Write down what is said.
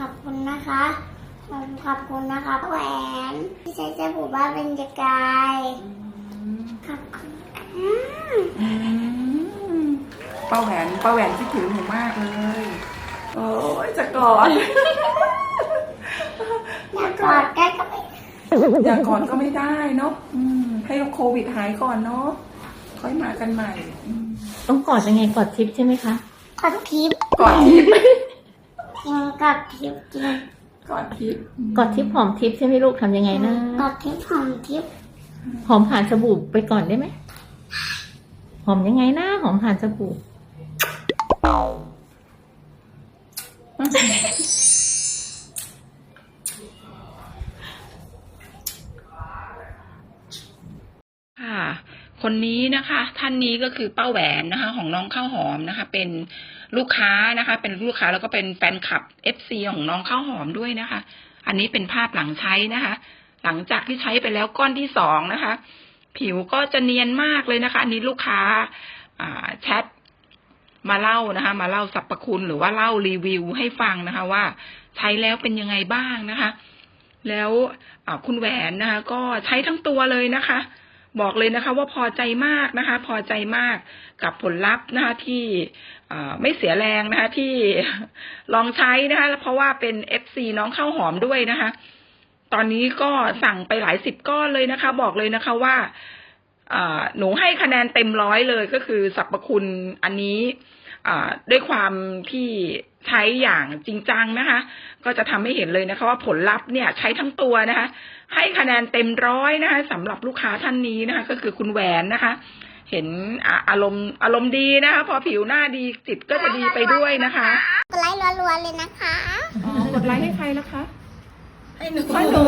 ขอบคุณนะคะขอบขอบคุณนะคะแหวนที่ใช้สบู่บ้านเป็นจกายขอบคุณอืมอืมป้าแหวนป้าแหวนคิดถึงหนูมากเลย โอ้ยจะกอด อยากกอดได้ก็ไม่อยากกอดก็ไม่ได้เนาะอืมให้โควิดหายก่อนเนาะค่อยมากันใหม่อืมต้องกอดยังไงกอดทิพย์ใช่ไหมคะกอดทิพย์กอดทิพย์ จริงกอดทิพย์จริงกอดทิพย์กอดทิพย์หอมทิพย์ใช่ไหมลูกทำยังไงนะกอดทิพย์หอมทิพย์หอมผ่านสบู่ไปก่อนได้ไหมหอมยังไงนะหอมผ่านสบู่ค่ะ คนนี้นะคะ ท่านนี้ก็คือเป้าแหวนนะคะ ของน้องข้าวหอมนะคะ เป็นลูกค้านะคะ เป็นลูกค้าแล้วก็เป็นแฟนคลับเอฟซีของน้องข้าวหอมด้วยนะคะ อันนี้เป็นภาพหลังใช้นะคะ หลังจากที่ใช้ไปแล้วก้อนที่สองนะคะ ผิวก็จะเนียนมากเลยนะคะ อันนี้ลูกค้าแชทมาเล่านะคะ มาเล่าสรรพคุณหรือว่าเล่ารีวิวให้ฟังนะคะ ว่าใช้แล้วเป็นยังไงบ้างนะคะ แล้วคุณแหวนนะคะ ก็ใช้ทั้งตัวเลยนะคะ บอกเลยนะคะ ว่าพอใจมากนะคะ พอใจมากกับผลลัพธ์นะคะที่ไม่เสียแรงนะคะ ที่ลองใช้นะคะเพราะว่าเป็นเอฟซีน้องข้าวหอมด้วยนะคะ ตอนนี้ก็สั่งไปหลายสิบก้อนเลยนะคะ บอกเลยนะคะว่าหนูให้คะแนนเต็มร้อยเลยก็คือสรรพคุณอันนี้ ด้วยความที่ใช้อย่างจริงจังนะคะ ก็จะทำให้เห็นเลยนะคะว่าผลลัพธ์เนี่ยใช้ทั้งตัวนะคะ ให้คะแนนเต็มร้อยนะคะสำหรับลูกค้าท่านนี้นะคะ ก็คือคุณแหวนนะคะ เห็นอ่าอารมณ์อารมณ์ดีนะคะ พอผิวหน้าดีจิตก็จะดีไปด้วยนะคะกดไลค์รัวๆเลยนะคะอ๋อกดไลค์ให้ใครแล้วคะให้หนูให้หนู